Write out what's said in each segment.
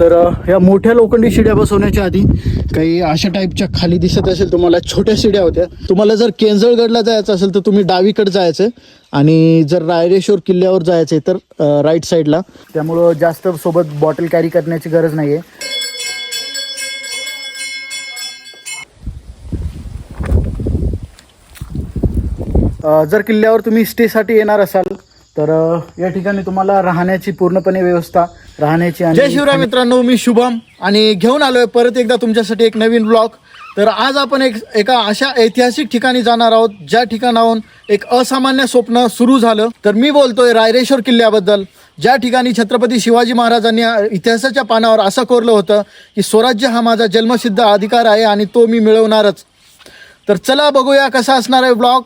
तर या मोठ्या लोखंडी शिड्या बसवण्याच्या आधी काही अशा टाईपच्या खाली दिसत असेल तुम्हाला छोट्या शिड्या होत्या. तुम्हाला जर केंजळगडला जायचं असेल तर तुम्ही डावीकडे जायचं आणि जर रायरेश्वर किल्ल्यावर जायचं आहे तर राईट साईडला त्यामुळं जास्त सोबत बॉटल कॅरी करण्याची गरज नाही आहे जर किल्ल्यावर तुम्ही स्टेसाठी येणार असाल तर या ठिकाणी तुम्हाला राहण्याची पूर्णपणे व्यवस्था राहण्याची जय शिवराय मित्रांनो मी शुभम आणि घेऊन आलोय परत एकदा तुमच्यासाठी एक नवीन ब्लॉग तर आज आपण एक एका अशा ऐतिहासिक ठिकाणी जाणार आहोत ज्या ठिकाणाहून एक असामान्य स्वप्न सुरू झालं. तर मी बोलतोय रायरेश्वर किल्ल्याबद्दल ज्या ठिकाणी छत्रपती शिवाजी महाराजांनी इतिहासाच्या पानावर असं कोरलं होतं की स्वराज्य हा माझा जन्मसिद्ध अधिकार आहे आणि तो मी मिळवणारच. तर चला बघूया कसा असणार आहे ब्लॉग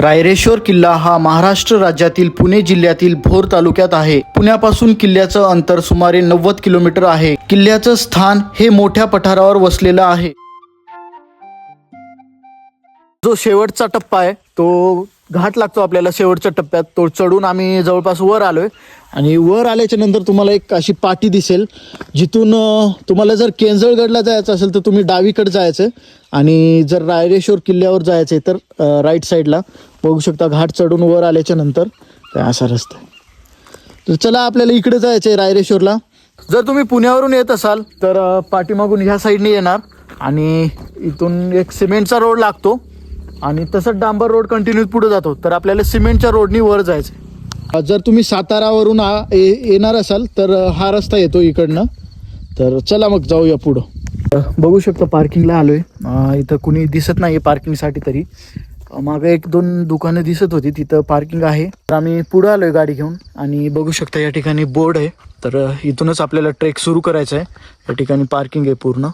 रायरेश्वर किल्ला हा महाराष्ट्र राज्यातील पुणे जिल्ह्यातील भोर तालुक्यात आहे. पुण्यापासून किल्ल्याचं अंतर सुमारे नव्वद किलोमीटर आहे. किल्ल्याचं स्थान हे मोठ्या पठारावर वसलेलं आहे. जो शेवटचा टप्पा आहे तो घाट लागतो आपल्याला शेवटच्या टप्प्यात. तो चढून आम्ही जवळपास वर आलोय. आणि वर आल्याच्यानंतर तुम्हाला एक अशी पाटी दिसेल जिथून तुम्हाला जर केंजळगडला जायचं असेल तर तुम्ही डावीकडे जायचं आणि जर रायरेश्वर किल्ल्यावर जायचं आहे तर राईट साईडला बघू शकता घाट चढून वर आल्याच्यानंतर. काय असा रस्ता आहे. तर चला आपल्याला इकडे जायचं आहे रायरेश्वरला. जर तुम्ही पुण्यावरून येत असाल तर पाठीमागून ह्या साईडने येणार. आणि इथून एक सिमेंटचा रोड लागतो. आणि तसंच डांबर रोड कंटिन्यू पुढे जातो. तर आपल्याला सिमेंटच्या रोडनी वर जायचं आहे. जर तुम्ही सातारावरून येणार असाल तर हा रस्ता येतो इकडनं. तर चला मग जाऊया पुढं. बघू शकता पार्किंगला आलोय. अ, इथं कुणी दिसत नाही पार्किंगसाठी तरी. मागे एक दोन दुकानं दिसत होती तिथं पार्किंग आहे. तर आम्ही पुढं आलोय गाडी घेऊन. आणि बघू शकता या ठिकाणी बोर्ड आहे. तर इथूनच आपल्याला ट्रेक सुरू करायचा आहे या ठिकाणी पार्किंग आहे पूर्ण.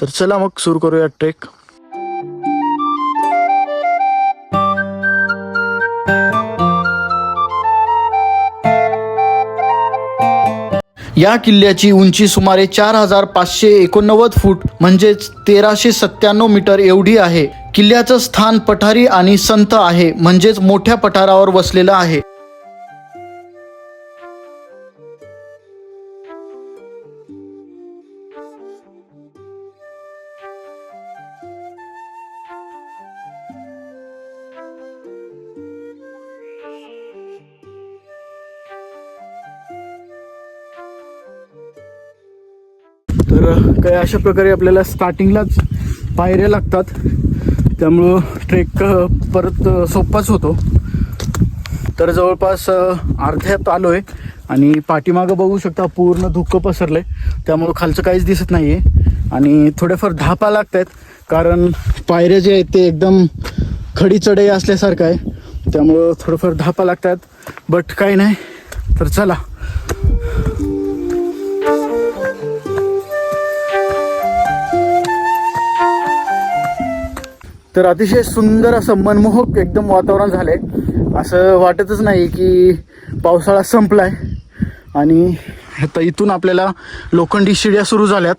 तर चला मग सुरू करूया ट्रेक या किल्ल्याची उंची सुमारे चार हजार पाचशे एकोणनव्वद फूट म्हणजेच तेराशे सत्त्याण्णव मीटर एवढी आहे. किल्ल्याचं स्थान पठारी आणि संत आहे म्हणजेच मोठ्या पठारावर वसलेलं आहे. तर काही अशा प्रकारे आपल्याला स्टार्टिंगलाच पायऱ्या लागतात. त्यामुळं ट्रेक परत सोपाच होतो. तर जवळपास अर्ध्यात आलो आहे आणि पाठीमागं बघू शकता पूर्ण धुकं पसरलं आहे त्यामुळं खालचं काहीच दिसत नाही आहे आणि थोड्याफार धापा लागत आहेत कारण पायऱ्या जे आहेत ते एकदम खडी चढई असल्यासारखं आहे. त्यामुळं थोडंफार धापा लागतात बट काही नाही. तर चला. तर अतिशय सुंदर असं मनमोहक एकदम वातावरण झालंय. असं वाटतच नाही की पावसाळा संपलाय. आणि आता इथून आपल्याला लोखंडी शिड्या सुरू झाल्यात.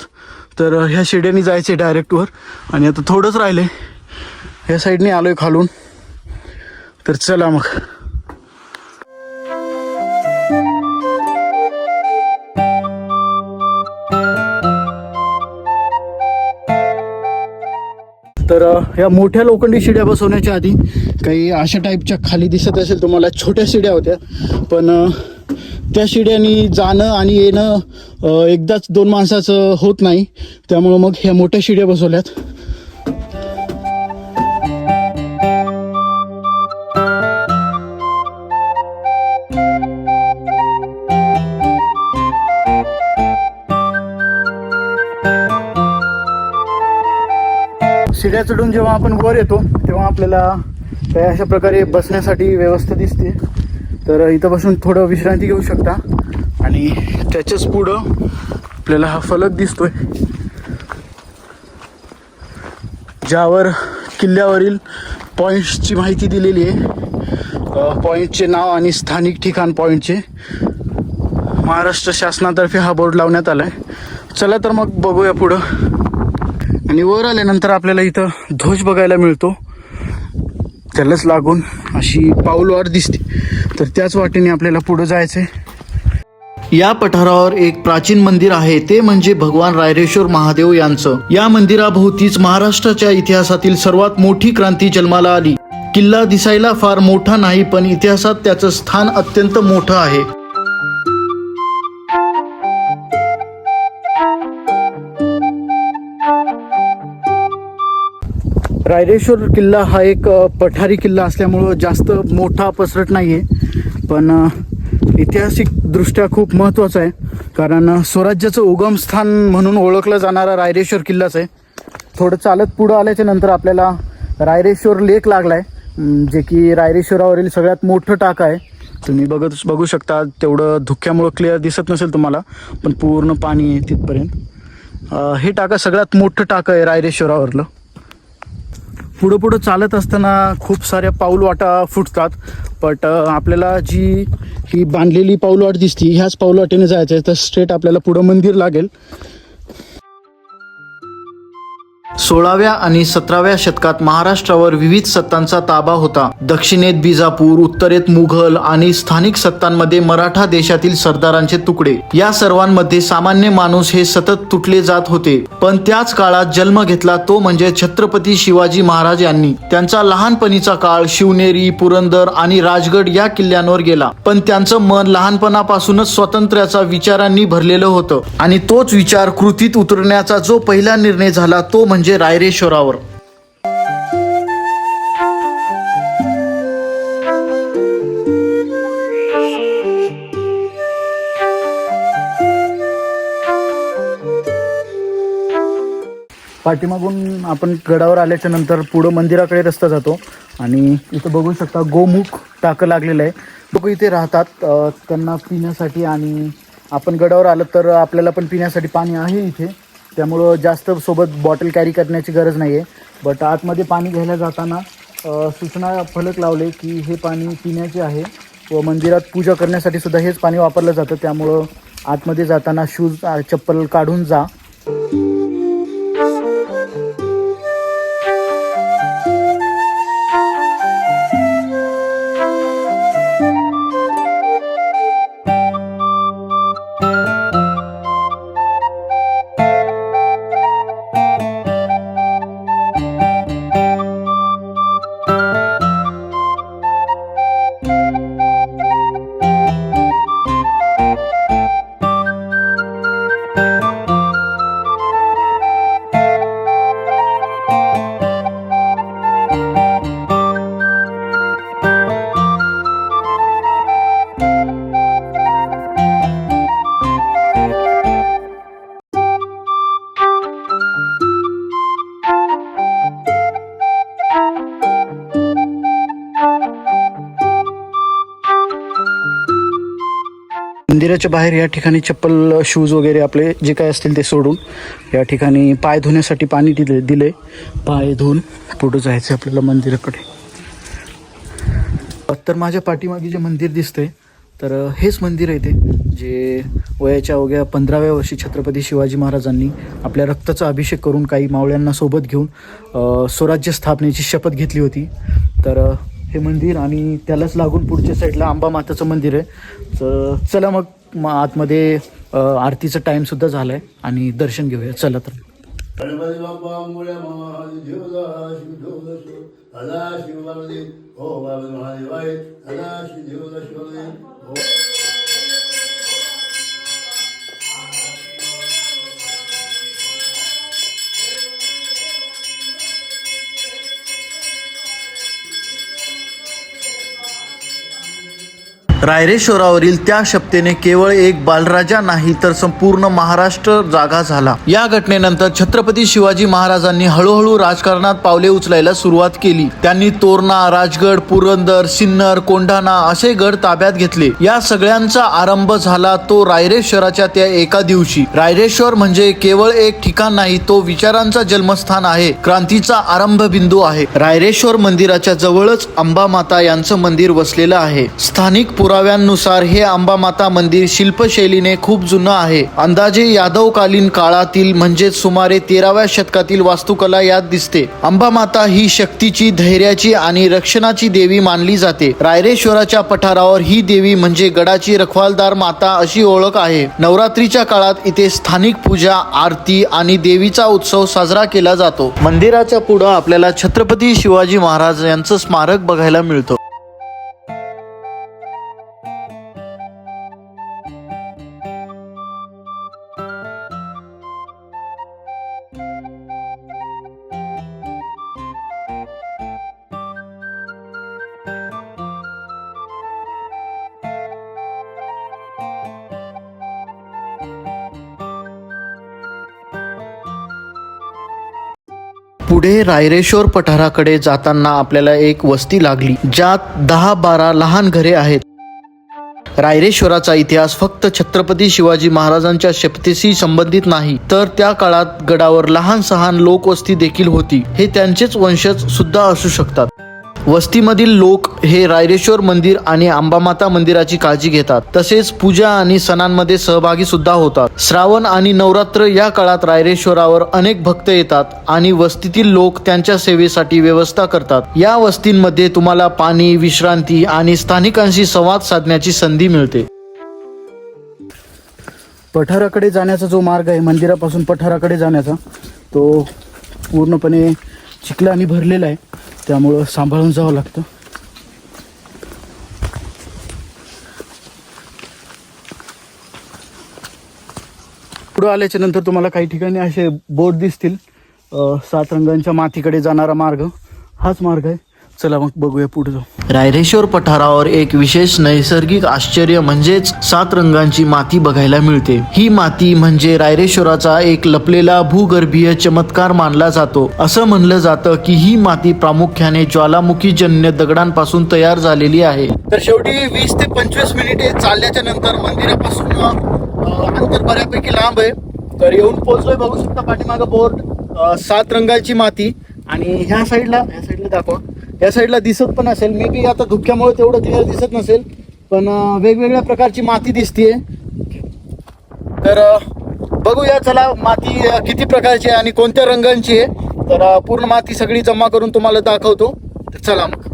तर ह्या शिड्यानी जायचे डायरेक्टवर आणि आता थोडंच राहिलंय. ह्या साईडने आलोय खालून. तर चला मग. या मोठ्या लोखंडी शिड्या बसवण्याच्या आधी काही अशा टाईपच्या खाली दिसत असेल तुम्हाला छोट्या शिड्या होत्या. पण त्या शिड्यानी जाणं आणि येणं एकदाच दोन माणसाचं होत नाही. त्यामुळं मग ह्या मोठ्या शिड्या बसवल्यात. शिड्या चढून जेव्हा आपण वर येतो तेव्हा आपल्याला काही अशा प्रकारे बसण्यासाठी व्यवस्था दिसते. तर इथं बसून थोडं विश्रांती घेऊ शकता. आणि त्याच्याच पुढं आपल्याला हा फलक दिसतोय. ज्यावर किल्ल्यावरील पॉईंट्सची माहिती दिलेली आहे. पॉईंटचे नाव आणि स्थानिक ठिकाण पॉईंटचे महाराष्ट्र शासनातर्फे हा बोर्ड लावण्यात आला आहे चला तर मग बघूया पुढं. आणि वर आल्यानंतर आपल्याला इथं ध्वज बघायला मिळतो. त्यालाच लागून अशी पाऊलवार दिसते. तर त्याच वाटेने आपल्याला पुढं जायचं आहे या पठारावर एक प्राचीन मंदिर आहे. ते म्हणजे भगवान रायरेश्वर महादेव यांचं. या मंदिराभोवतीच महाराष्ट्राच्या इतिहासातील सर्वात मोठी क्रांती जन्माला आली. किल्ला दिसायला फार मोठा नाही पण इतिहासात त्याचं स्थान अत्यंत मोठं आहे. रायरेश्वर किल्ला हा एक पठारी किल्ला असल्यामुळं जास्त मोठा पसरट नाही आहे पण ऐतिहासिकदृष्ट्या खूप महत्त्वाचं आहे. कारण स्वराज्याचं उगम स्थान म्हणून ओळखलं जाणारा रायरेश्वर किल्लाच आहे. थोडं चालत पुढं आल्याच्यानंतर आपल्याला रायरेश्वर लेक लागला आहे जे की रायरेश्वरावरील सगळ्यात मोठं टाक आहे. तुम्ही बघत बघू शकता तेवढं धुक्यामुळं क्लिअर दिसत नसेल तुम्हाला पण पूर्ण पाणी आहे तिथपर्यंत. हे टाका सगळ्यात मोठं टाकं आहे रायरेश्वरावरलं. पुढं पुढं चालत असताना खूप साऱ्या पाऊलवाटा फुटतात बट uh, आपल्याला जी ही बांधलेली पाऊलवाट दिसती ह्याच पाऊलवाटेने जायचं आहे तर स्ट्रेट आपल्याला पुढं मंदिर लागेल. सोळाव्या आणि सतराव्या शतकात महाराष्ट्रावर विविध सत्तांचा ताबा होता. दक्षिणेत बिजापूर उत्तरेत मुघल आणि स्थानिक सत्तांमध्ये मराठा देशातील सरदारांचे तुकडे. या सर्वांमध्ये सामान्य माणूस हे सतत तुटले जात होते. पण त्याच काळात जन्म घेतला तो म्हणजे छत्रपती शिवाजी महाराज यांनी. त्यांचा लहानपणीचा काळ शिवनेरी पुरंदर आणि राजगड या किल्ल्यांवर गेला. पण त्यांचं मन लहानपणापासूनच स्वातंत्र्याचा विचारांनी भरलेलं होतं. आणि तोच विचार कृतीत उतरण्याचा जो पहिला निर्णय झाला तो म्हणजे म्हणजे रायरेश्वरावर. पाठीमागून आपण गडावर आल्याच्यानंतर पुढं मंदिराकडे रस्ता जातो आणि इथं बघू शकता गोमुख टाकं लागलेलं आहे. लोक इथे राहतात त्यांना पिण्यासाठी आणि आपण गडावर आलं तर आपल्याला पण पिण्यासाठी पाणी आहे इथे. त्यामुळं जास्त सोबत बॉटल कॅरी करण्याची गरज नाही आहे बट आतमध्ये पाणी घ्यायला जाताना सूचना फलक लावले की हे पाणी पिण्याचे आहे व मंदिरात पूजा करण्यासाठी सुद्धा हेच पाणी वापरलं जातं. त्यामुळं आतमध्ये जाताना शूज चप्पल काढून जा. मंदिराच्या बाहेर या ठिकाणी चप्पल शूज वगैरे आपले जे काय असतील ते सोडून या ठिकाणी पाय धुण्यासाठी पाणी दिले दिले. पाय धुवून पुढं जायचं आपल्याला मंदिराकडे. तर माझ्या पाठीमागे जे मंदिर दिसतंय तर हेच मंदिर आहे ते जे वयाच्या अवघ्या पंधराव्या वर्षी छत्रपती शिवाजी महाराजांनी आपल्या रक्ताचा अभिषेक करून काही मावळ्यांना सोबत घेऊन स्वराज्य स्थापनेची शपथ घेतली होती. तर हे मंदिर आणि त्यालाच लागून पुढच्या साईडला अंबा माताचं मंदिर आहे. तर चला मग. मग आतमध्ये आरतीचं टाईमसुद्धा झाला आहे आणि दर्शन घेऊया. चला तर. गणपती बाप्पा मुळे महादेवदा शिवदेवदा शिव सदा हो बाबा महादेवाय सदा शिवदेवदा शिवदे रायरेश्वरावरील त्या शपथेने केवळ एक बालराजा नाही तर संपूर्ण महाराष्ट्र जागा झाला. या घटनेनंतर छत्रपती शिवाजी महाराजांनी हळूहळू राजकारणात पावले उचलायला सुरुवात केली. त्यांनी तोरणा राजगड पुरंदर सिन्नर कोंढाणा असे गड ताब्यात घेतले. या सगळ्यांचा आरंभ झाला तो रायरेश्वराच्या त्या एका दिवशी. रायरेश्वर म्हणजे केवळ एक ठिकाण नाही तो विचारांचा जन्मस्थान आहे. क्रांतीचा आरंभ बिंदू आहे. रायरेश्वर मंदिराच्या जवळच अंबा माता यांचं मंदिर वसलेलं आहे. स्थानिक पुरा पुराव्यांनुसार हे अंबामाता मंदिर शिल्पशैलीने खूप जुनं आहे. अंदाजे यादवकालीन काळातील म्हणजेच सुमारे तेराव्या शतकातील वास्तुकला यात दिसते. अंबामाता ही शक्तीची धैर्याची आणि रक्षणाची देवी मानली जाते. रायरेश्वराच्या पठारावर ही देवी म्हणजे गडाची रखवालदार माता अशी ओळख आहे. नवरात्रीच्या काळात इथे स्थानिक पूजा आरती आणि देवीचा उत्सव साजरा केला जातो. मंदिराच्या पुढं आपल्याला छत्रपती शिवाजी महाराज यांचं स्मारक बघायला मिळतं. पुढे रायरेश्वर पठाराकडे जाताना आपल्याला एक वस्ती लागली ज्यात दहा बारा लहान घरे आहेत. रायरेश्वराचा इतिहास फक्त छत्रपती शिवाजी महाराजांच्या शपथेशी संबंधित नाही तर त्या काळात गडावर लहान सहान लोकवस्ती देखील होती. हे त्यांचेच वंशज सुद्धा असू शकतात. वस्तीमधील लोक हे रायरेश्वर मंदिर आणि अंबामाता मंदिराची काळजी घेतात. तसेच पूजा आणि सणांमध्ये सहभागी सुद्धा होतात. श्रावण आणि नवरात्र या काळात रायरेश्वरावर अनेक भक्त येतात आणि वस्तीतील लोक त्यांच्या सेवेसाठी व्यवस्था करतात. या वस्तींमध्ये तुम्हाला पाणी विश्रांती आणि स्थानिकांशी संवाद साधण्याची संधी मिळते. पठाराकडे जाण्याचा जो मार्ग आहे मंदिरापासून पठाराकडे जाण्याचा तो पूर्णपणे चिखलाने भरलेला आहे. त्यामुळं सांभाळून जावं लागतं. पुढं आल्याच्यानंतर तुम्हाला काही ठिकाणी असे बोर्ड दिसतील. सात रंगांच्या मातीकडे जाणारा मार्ग. हाच मार्ग आहे. चला मग बघूया पुढे जाऊ. रायरेश्वर पठारावर एक विशेष नैसर्गिक आश्चर्य म्हणजेच सात रंगांची माती बघायला मिळते. ही माती म्हणजे रायरेश्वराचा एक लपलेला भूगर्भीय चमत्कार मानला जातो. असं म्हणलं जातं की ही माती प्रामुख्याने ज्वालामुखीजन्य दगडांपासून तयार झालेली आहे. तर शेवटी वीस ते पंचवीस मिनिटे चालल्याच्या नंतर मंदिरापासून अंतर बऱ्यापैकी लांब आहे. तर येऊन पोहोचलोय बघू शकता पाठीमागं बोर्ड सात रंगाची माती. आणि ह्या साईडला ह्या साईडला दाखवा. या साईडला दिसत पण असेल. मे बी आता धुक्यामुळे तेवढं क्लिअर दिसत नसेल पण वेगवेगळ्या प्रकारची माती दिसतीये. तर बघूया चला माती किती प्रकारची आहे आणि कोणत्या रंगांची आहे. तर पूर्ण माती सगळी जमा करून तुम्हाला दाखवतो. चला मग.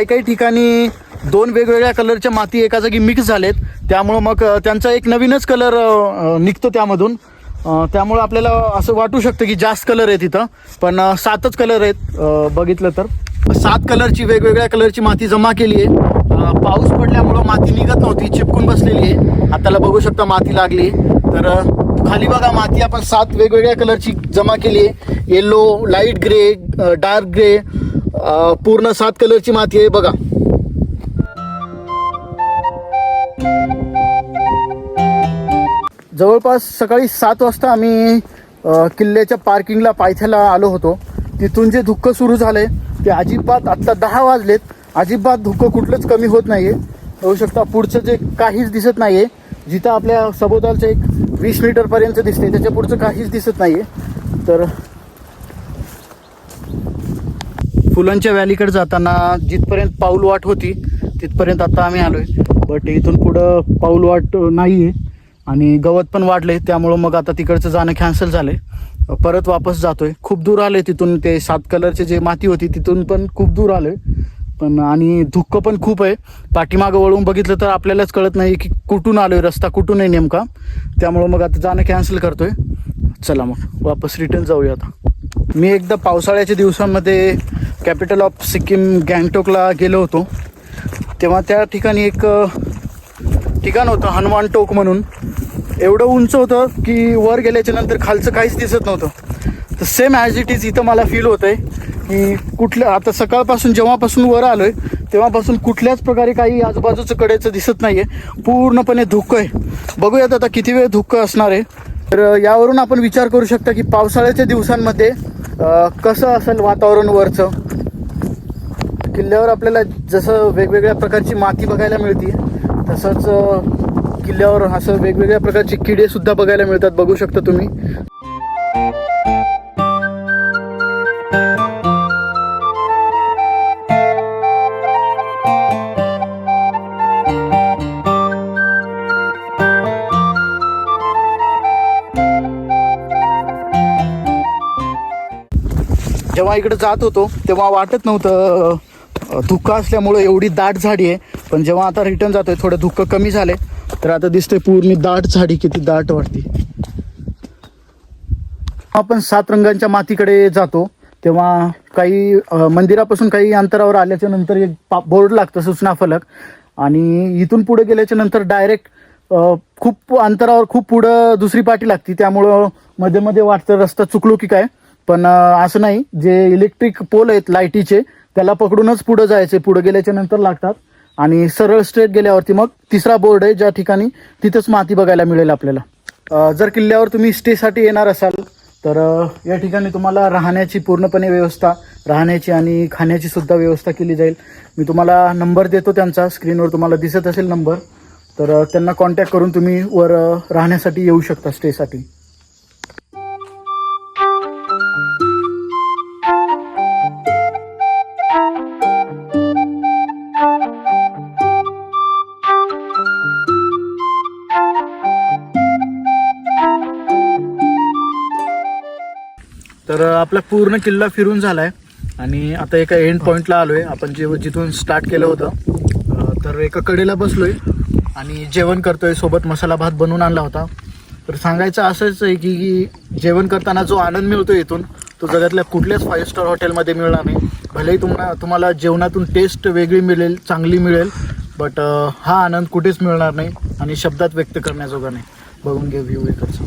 काही काही ठिकाणी दोन वेगवेगळ्या कलरच्या माती एका जागी मिक्स झालेत. त्यामुळं मग त्यांचा एक नवीनच कलर निघतो त्यामधून. त्यामुळं आपल्याला असं वाटू शकतं की जास्त कलर आहे तिथं पण सातच कलर आहेत बघितलं तर. सात कलरची वेगवेगळ्या कलरची माती जमा केली आहे. पाऊस पडल्यामुळं माती निघत नव्हती चिपकून बसलेली आहे. हाताला बघू शकता माती लागली तर खाली बघा माती आपण सात वेगवेगळ्या कलरची जमा केली आहे. Yellow light grey dark grey पूर्ण सात कलरची माती आहे बघा. जवळपास सकाळी सात वाजता आम्ही किल्ल्याच्या पार्किंगला पायथ्याला आलो होतो. तिथून जे धुक्क सुरू झालंय ते अजिबात आत्ता दहा वाजलेत. अजिबात धुकं कुठलंच कमी होत नाहीये. होऊ शकता पुढचं जे काहीच दिसत नाहीये. जिथं आपल्या सभोवतालचं एक वीस मीटरपर्यंत दिसते त्याच्या पुढचं काहीच दिसत नाहीये. तर फुलांच्या व्हॅलीकडे जाताना जिथपर्यंत पाऊल वाट होती तिथपर्यंत आता आम्ही आलोय. बट इथून पुढं पाऊल वाट नाही आहे आणि गवत पण वाढले त्यामुळं मग आता तिकडचं जाणं कॅन्सल झालंय. परत वापस जातोय. खूप दूर आले तिथून ते सात कलरचे जे माती होती तिथून पण खूप दूर आलोय. पण आणि धुक्क पण खूप आहे. पाठीमागं वळून बघितलं तर आपल्यालाच कळत नाही की कुठून आलोय रस्ता कुठून आहे नेमका. त्यामुळं मग आता जाणं कॅन्सल करतोय. चला मग वापस रिटर्न जाऊया आता. मी एकदा पावसाळ्याच्या दिवसांमध्ये कॅपिटल ऑफ सिक्कीम गँगटोकला गेलो होतो. तेव्हा त्या ठिकाणी एक ठिकाण होतं हनुमान टोक म्हणून. एवढं उंच होतं की वर गेल्याच्यानंतर खालचं काहीच दिसत नव्हतं. तर सेम ॲज इट इज इथं मला फील होतं आहे की कुठलं आता सकाळपासून जेव्हापासून वर आलो आहे तेव्हापासून कुठल्याच प्रकारे काही आजूबाजूचं कडेचं दिसत नाही आहे पूर्णपणे धुकं आहे. बघूयात आता किती वेळ धुकं असणार आहे. तर यावरून आपण विचार करू शकता की पावसाळ्याच्या दिवसांमध्ये कसं असेल वातावरण वरचं? किल्ल्यावर आपल्याला जसं वेगवेगळ्या प्रकारची माती बघायला मिळते तसंच किल्ल्यावर असं वेगवेगळ्या प्रकारचे किडे सुद्धा बघायला मिळतात बघू शकता तुम्ही. जेव्हा इकडे जात होतो तेव्हा वाटत नव्हतं धुकं असल्यामुळं एवढी दाट झाडी आहे. पण जेव्हा आता रिटर्न जातोय थोडं धुकं कमी झाले तर आता दिसते पूर्ण दाट झाडी किती दाट वाटते. आपण सात रंगांच्या मातीकडे जातो तेव्हा काही मंदिरापासून काही अंतरावर आल्याच्यानंतर एक बोर्ड लागतं सूचना फलक. आणि इथून पुढे गेल्याच्यानंतर डायरेक्ट खूप अंतरावर खूप पुढं दुसरी पाठी लागती. त्यामुळं मध्ये मध्ये वाटतं रस्ता चुकलो की काय. पण असं नाही. जे इलेक्ट्रिक पोल आहेत लाईटीचे त्याला पकडूनच पुढं जायचे. पुढे गेल्याच्यानंतर लागतात. आणि सरळ स्ट्रेट गेल्यावरती मग तिसरा बोर्ड आहे ज्या ठिकाणी तिथंच माती बघायला मिळेल आपल्याला. जर किल्ल्यावर तुम्ही स्टेसाठी येणार असाल तर या ठिकाणी तुम्हाला राहण्याची पूर्णपणे व्यवस्था राहण्याची आणि खाण्याची सुद्धा व्यवस्था केली जाईल. मी तुम्हाला नंबर देतो त्यांचा. स्क्रीनवर तुम्हाला दिसत असेल नंबर तर त्यांना कॉन्टॅक्ट करून तुम्ही वर राहण्यासाठी येऊ शकता स्टेसाठी तर आपला पूर्ण किल्ला फिरून झालाय. आणि आता एका एंड पॉइंटला आलोय. आपण जे जिथून स्टार्ट केलं होतं तर एका कडेला बसलोय. आणि जेवण करतोय सोबत मसाला भात बनवून आणला होता. तर सांगायचं असंच आहे की की जेवण करताना जो आनंद मिळतो इथून तो जगातल्या कुठल्याच फाईव्ह स्टार हॉटेलमध्ये मिळणार नाही. भलेही तुम्हाला तुम्हाला जेवणातून टेस्ट वेगळी मिळेल चांगली मिळेल बट हा आनंद कुठेच मिळणार नाही आणि शब्दात व्यक्त करण्याजोगा नाही. बघून घे व्ह्यू एकच.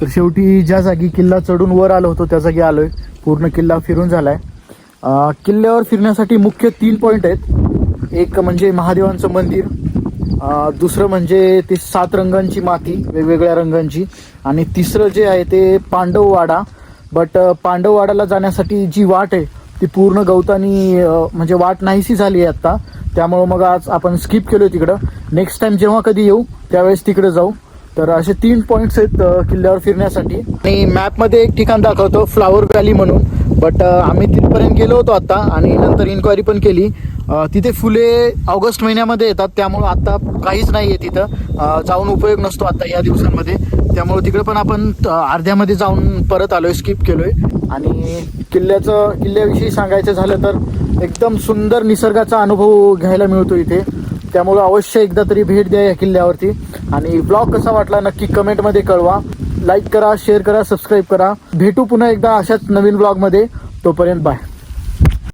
तर शेवटी ज्या जागी किल्ला चढून वर आलो होतो त्या जागी आलोय. पूर्ण किल्ला फिरून झालाय. किल्ल्यावर फिरण्यासाठी मुख्य तीन पॉईंट आहेत. एक म्हणजे महादेवांचं मंदिर दुसरं म्हणजे ते सात रंगांची माती वेगवेगळ्या रंगांची आणि तिसरं जे आहे ते पांडववाडा बट पांडववाडाला जाण्यासाठी जी वाट आहे ती पूर्ण गवतानी म्हणजे वाट नाहीशी झाली आहे आत्ता. त्यामुळं मग आज आपण स्किप केलो तिकडं. नेक्स्ट टाइम जेव्हा कधी येऊ त्यावेळेस तिकडे जाऊ. तर असे तीन पॉईंट्स आहेत किल्ल्यावर फिरण्यासाठी. आणि मॅपमध्ये एक ठिकाण दाखवतो फ्लावर व्हॅली म्हणून. बट आम्ही तिथपर्यंत गेलो होतो आता आणि नंतर इन्क्वायरी पण केली. तिथे फुले ऑगस्ट महिन्यामध्ये येतात त्यामुळं आता काहीच नाही आहे तिथं जाऊन उपयोग नसतो आता या दिवसांमध्ये. त्यामुळं तिकडे पण आपण अर्ध्यामध्ये जाऊन परत आलोय स्किप केलोय. आणि किल्ल्याचं किल्ल्याविषयी सांगायचं झालं तर एकदम सुंदर निसर्गाचा अनुभव घ्यायला मिळतो इथे. त्यामुळं अवश्य एकदा तरी भेट द्या या किल्ल्यावरती. आणि ब्लॉग कसा वाटला नक्की कमेंटमध्ये कळवा. लाईक करा शेअर करा सबस्क्राईब करा. भेटू पुन्हा एकदा अशाच नवीन ब्लॉगमध्ये तोपर्यंत बाय